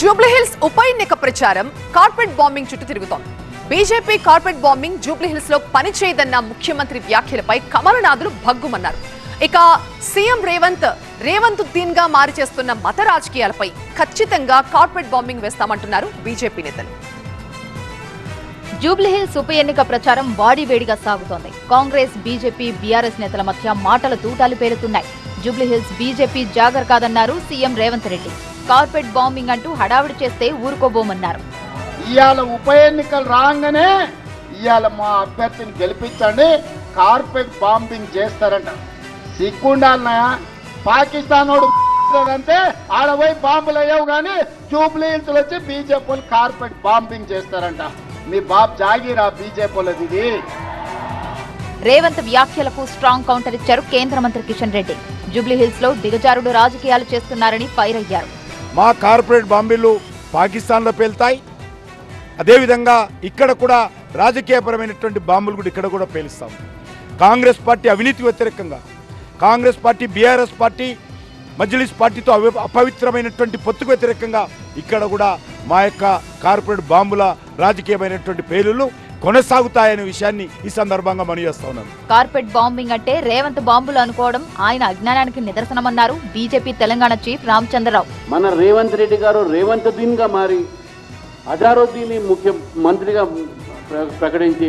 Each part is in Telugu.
జూబ్లీహిల్స్ ఉప ఎన్నిక ప్రచారం కార్పెట్ బాంబింగ్ చుట్టూ తిరుగుతోంది. బీజేపీ కార్పెట్ బాంబింగ్ జూబ్లీహిల్స్లో పనిచేయదన్న ముఖ్యమంత్రి వ్యాఖ్యలపై కమలనాథులు భగ్గుమన్నారు. ఇక సీఎం రేవంత్ రేవంత్ ఉద్దీన్గా మారి చేస్తున్న మత రాజకీయాలపై ఖచ్చితంగా కార్పెట్ బాంబింగ్ వేస్తామంటున్నారు బీజేపీ నేతలు. జూబ్లీహిల్స్ ఉప ఎన్నిక ప్రచారం వాడివేడిగా సాగుతోంది. కాంగ్రెస్ బీజేపీ బీఆర్ఎస్ నేతల మధ్య మాటల తూటాలు పేలుతున్నాయి. జూబ్లీహిల్స్ బీజేపీ జాగర్ కాదన్నారు CM Revanth Reddy. Corporate bombing అంటూ హడావిడి చేస్తే ఊరుకోబోమన్నారు. ఇవాళ ఉప ఎన్నికలు రాగానే ఇవాళ మా అభ్యర్థిని గెలిపించండి కార్పెట్ బాంబింగ్ చేస్తారంట. సిగ్గుండాలనా పాకిస్తాన్ వాడు అంటే ఆడ పోయి బాంబులు అయ్యావు కానీ జూబ్లీహిల్స్ వచ్చి బీజేపీ కార్పెట్ బాంబింగ్ చేస్తారంట. మీ బాబు జాగీరా బీజేపీ వాళ్ళది ఇది. రేవంత్ వ్యాఖ్యలకు స్ట్రాంగ్ కౌంటర్ ఇచ్చారు కేంద్ర మంత్రి కిషన్ రెడ్డి. జూబ్లీహిల్స్లో దిగజారుడు రాజకీయాలు చేస్తున్నారని ఫైర్ అయ్యారు. మా కార్పొరేట్ బాంబీలు పాకిస్తాన్లో పేలుతాయి. అదేవిధంగా ఇక్కడ కూడా రాజకీయపరమైనటువంటి బాంబులు కూడా ఇక్కడ కూడా పేలుస్తాం. కాంగ్రెస్ పార్టీ అవినీతి వ్యతిరేకంగా Congress party BRS party Majlis పార్టీతో అవి అపవిత్రమైనటువంటి పొత్తుకు వ్యతిరేకంగా ఇక్కడ కూడా మా యొక్క కార్పొరేట్ బాంబుల రాజకీయమైనటువంటి పేలులు కొనసాగుతాయనే విషయాన్ని ఈ సందర్భంగా మనవి ఉన్నాను కార్పెట్ బాంబింగ్ అంటే రేవంత్ బాంబులు అనుకోవడం ఆయన అజ్ఞానానికి నిదర్శనమన్నారు బీజేపీ తెలంగాణ చీఫ్ రామచంద్రరావు. మన రేవంత్ రెడ్డి గారు రేవంత్ దీన్గా మారి అజారుద్దీన్ని ముఖ్య మంత్రిగా ప్ర- ప్రకటించి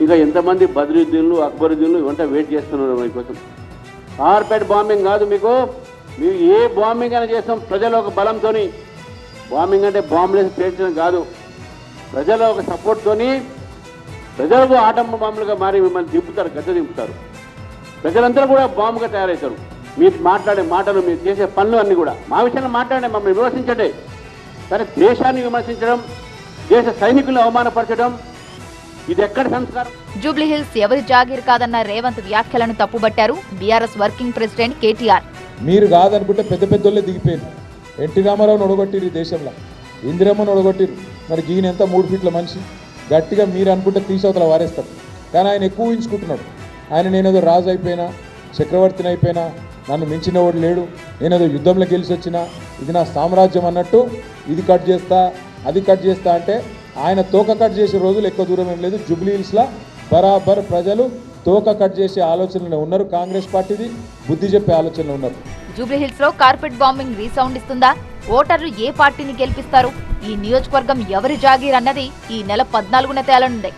ఇంకా ఎంతమంది బద్రుద్దీన్లు అక్బరుద్దీన్లు ఇవంతా వెయిట్ చేస్తున్నారు మీకోసం కార్పెట్ బాంబింగ్ కాదు మీకు మీరు ఏ బాంబింగ్ అయినా చేస్తాం ప్రజల ఒక బలంతో బాంబింగ్ అంటే బాంబులేసి పేర్చడం కాదు. ప్రజల ఒక సపోర్ట్తోని ప్రజలకు ఆటంబ బాంబులుగా మారి మిమ్మల్ని దింపుతారు గద్దె దింపుతారు. ప్రజలందరూ కూడా బాంబుగా తయారవుతారు. మీరు మాట్లాడే మాటలు మీరు చేసే పనులు అన్నీ కూడా. మా విషయంలో మాట్లాడే మమ్మల్ని విమర్శించండి. కానీ దేశాన్ని విమర్శించడం దేశ సైనికులను అవమానపరచడం ఇది ఎక్కడ సంస్కారం? జూబ్లీహిల్స్ ఎవరి జాగీర్ కాదన్న రేవంత్ వ్యాఖ్యలను తప్పుబట్టారు బీఆర్ఎస్ వర్కింగ్ ప్రెసిడెంట్ కేటీఆర్. మీరు కాదనుకుంటే పెద్ద పెద్దోళ్ళే దిగిపోయారు ఎన్టీ రామారావుని ఒడగొట్టిరు ఈ దేశంలో. ఇందిరమ్మను ఒడగొట్టిరు మరి ఈయన ఎంత మూడు ఫీట్ల మనిషి? గట్టిగా మీరు అనుకుంటే తీసవతల వారేస్తారు. కానీ ఆయన ఎక్కువ ఊహించుకుంటున్నాడు. ఆయన నేనేదో రాజు అయిపోయినా చక్రవర్తిని అయిపోయినా నన్ను మించిన వాడు లేడు నేనేదో యుద్ధంలో గెలిచి వచ్చినా ఇది నా సామ్రాజ్యం అన్నట్టు ఇది కట్ చేస్తా అది కట్ చేస్తా అంటే ఆయన తోక కట్ చేసే రోజులు ఎక్కువ దూరం ఏం లేదు. జూబ్లీ హిల్స్లో బరాబర్ ప్రజలు తోక కట్ చేసే ఆలోచనలో ఉన్నారు. కాంగ్రెస్ పార్టీది బుద్ధి చెప్పే ఆలోచనలో ఉన్నారు. జూబ్లీహిల్స్లో కార్పెట్ బాంబింగ్ రీసౌండ్ ఇస్తుందా? ఓటర్లు ఏ పార్టీని గెలిపిస్తారు? ఈ నియోజకవర్గం ఎవరి జాగీర్ అన్నది ఈ నెల పద్నాలుగున తేలనుంది.